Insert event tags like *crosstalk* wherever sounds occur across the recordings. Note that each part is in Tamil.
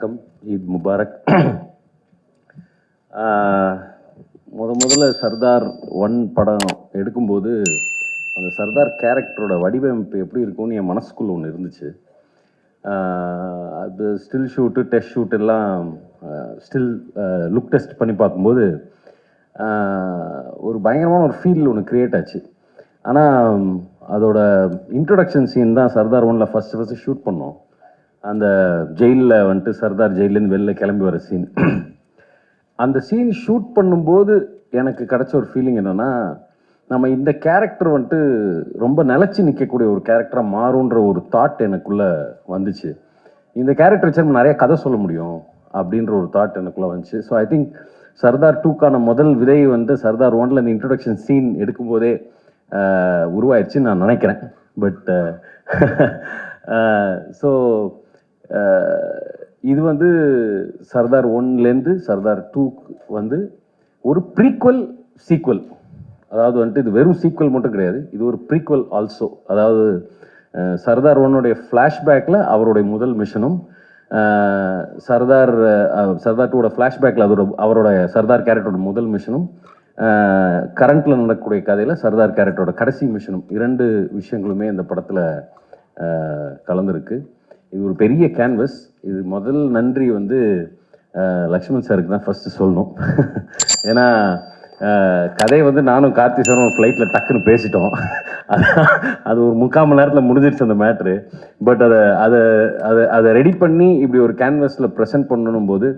வணக்கம். ஈத் முபாரக். *clears throat* முத முதல்ல சர்தார் ஒன் படம் எடுக்கும்போது அந்த சர்தார் கேரக்டரோட வடிவமைப்பு எப்படி இருக்கும்னு என் மனசுக்குள்ளே ஒன்று இருந்துச்சு. அது ஸ்டில் ஷூட்டு டெஸ்ட் ஷூட் எல்லாம் ஸ்டில் லுக் டெஸ்ட் பண்ணி பார்க்கும்போது ஒரு பயங்கரமான ஒரு ஃபீல் ஒன்று க்ரியேட் ஆச்சு. ஆனால் அதோட இன்ட்ரொடக்ஷன் சீன் தான் சர்தார் ஒனில் ஃபஸ்ட்டு ஃபஸ்ட்டு ஷூட் பண்ணோம். அந்த ஜெயிலில் வந்துட்டு சர்தார் ஜெயிலேருந்து வெளில கிளம்பி வர சீன் அந்த சீன் ஷூட் பண்ணும்போது எனக்கு கிடைச்ச ஒரு ஃபீலிங் என்னென்னா நம்ம இந்த கேரக்டர் வந்துட்டு ரொம்ப நிலச்சி நிற்கக்கூடிய ஒரு கேரக்டராக மாறுன்ற ஒரு தாட் எனக்குள்ளே வந்துச்சு. இந்த கேரக்டர் வச்சு நம்ம நிறைய கதை சொல்ல முடியும் அப்படின்ற ஒரு தாட் எனக்குள்ளே வந்துச்சு. ஸோ ஐ திங்க் சர்தார் டூக்கான முதல் விதை வந்து சர்தார் ஒன்ல இந்த இன்ட்ரொடக்ஷன் சீன் எடுக்கும்போதே ஆஹ், உருவாயிருச்சுன்னு நான் நினைக்கிறேன். பட் ஸோ *laughs* இது வந்து சர்தார் ஒன்லேருந்து சர்தார் டூக்கு வந்து ஒரு ப்ரீக்வல் சீக்வல் அதாவது வந்துட்டு இது வெறும் சீக்வல் மட்டும் கிடையாது. இது ஒரு ப்ரீக்வல் ஆல்சோ அதாவது சர்தார் ஒன்னுடைய ஃப்ளாஷ்பேக்கில் அவருடைய முதல் மிஷனும் சர்தார் சர்தார் டூவோட ஃப்ளாஷ்பேக்கில் அதோட அவரோட சர்தார் கேரக்டரோட முதல் மிஷனும் கரண்ட்டில் நடக்கக்கூடிய கதையில் சர்தார் கேரக்டரோட கடைசி மிஷனும் இரண்டு விஷயங்களுமே இந்த படத்தில் கலந்துருக்கு. இது ஒரு பெரிய கேன்வஸ் இது முதல் நன்றி வந்து லக்ஷ்மண் சாருக்கு தான் ஃபஸ்ட்டு சொல்லணும். *laughs* ஏன்னா கதை கதையை வந்து நானும் கார்த்தி சாரும் ஃப்ளைட்டில் டக்குன்னு பேசிட்டோம். அது ஒரு முக்கால் மணி நேரத்தில் முடிஞ்சிருச்சு அந்த மேட்ரு பட் அதை அதை அதை அதை ரெடி பண்ணி இப்படி ஒரு கேன்வஸில் ப்ரெசென்ட் பண்ணணும் போது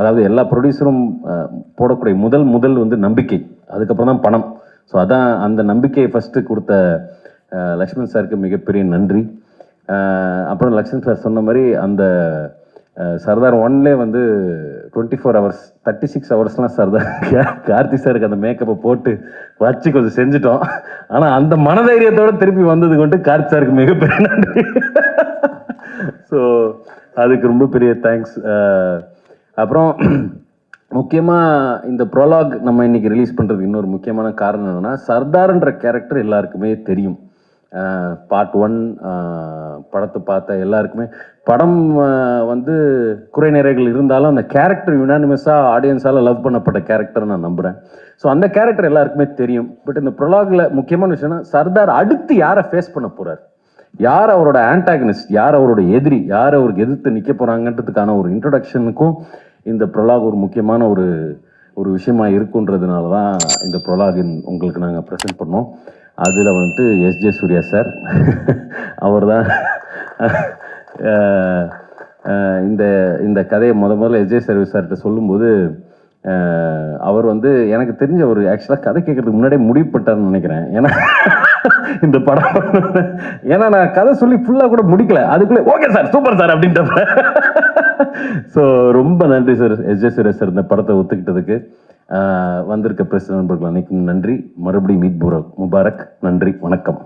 அதாவது எல்லா ப்ரொடியூசரும் போடக்கூடிய முதல் முதல் வந்து நம்பிக்கை. அதுக்கப்புறம் தான் பணம். ஸோ அதான் அந்த நம்பிக்கையை ஃபஸ்ட்டு கொடுத்த லக்ஷ்மண் சாருக்கு மிகப்பெரிய நன்றி. அப்புறம் லக்ஷ்மண் சார் சொன்ன மாதிரி அந்த சர்தார் ஒன்லே வந்து twenty four hours thirty six ஹவர்ஸ்லாம் Sardar Karthi சாருக்கு அந்த மேக்கப்பை போட்டு வச்சு கொஞ்சம் செஞ்சுட்டோம். ஆனால் அந்த மனதைரியத்தோட திருப்பி வந்தது கொண்டு கார்த்தி சாருக்கு மிகப்பெரிய நன்றி. ஸோ அதுக்கு ரொம்ப பெரிய தேங்க்ஸ் அப்புறம் முக்கியமாக இந்த ப்ரோலாக் நம்ம இன்னைக்கு ரிலீஸ் பண்ணுறதுக்கு இன்னொரு முக்கியமான காரணம் என்னென்னா சர்தார்ன்ற கேரக்டர் எல்லாருக்குமே தெரியும். பார்ட் ஒன் படத்தை பார்த்த எல்லாருக்குமே. படம் வந்து குறை நிறைகள் இருந்தாலும் அந்த கேரக்டர் யுனானிமஸாக ஆடியன்ஸால் லவ் பண்ணப்பட்ட கேரக்டர் நான் நம்புகிறேன் ஸோ அந்த கேரக்டர் எல்லாருக்குமே தெரியும். பட் இந்த ப்ரொலாகில் முக்கியமான விஷயம்னா சர்தார் அடுத்து யாரை ஃபேஸ் பண்ண போகிறார் யார் அவரோட ஆன்டாகனிஸ்ட் யார் அவரோட எதிரி? யார் அவருக்கு எதிர்த்து நிற்க போகிறாங்கன்றதுக்கான ஒரு இன்ட்ரடக்ஷனுக்கும் இந்த ப்ரொலாக் ஒரு முக்கியமான ஒரு ஒரு விஷயமா இருக்குன்றதுனால தான் இந்த ப்ரொலாகின் உங்களுக்கு நாங்கள் ப்ரெசென்ட் பண்ணோம். அதில் வந்துட்டு எஸ் ஜே சூர்யா சார். அவர் தான் இந்த இந்த கதையை முத முதல்ல எஸ்ஜே சர்வீஸ் சார்கிட்ட சொல்லும்போது அவர் வந்து எனக்கு தெரிஞ்ச ஒரு ஆக்சுவலாக கதை கேட்கறதுக்கு முன்னாடியே முடிவு நினைக்கிறேன். ஏன்னா இந்த படம் ஏன்னா நான் கதை சொல்லி ஃபுல்லாக கூட முடிக்கல. அதுக்குள்ளே ஓகே சார் சூப்பர் சார் அப்படின்றப்ப ஸோ ரொம்ப நன்றி sir S J Suresh sir இந்த படத்தை ஒத்துக்கிட்டதுக்கு. வந்திருக்க பிரஸ் நண்பர்கள் அனைக்கும் நன்றி. மறுபடியும் மீட் முபாரக் நன்றி. வணக்கம்.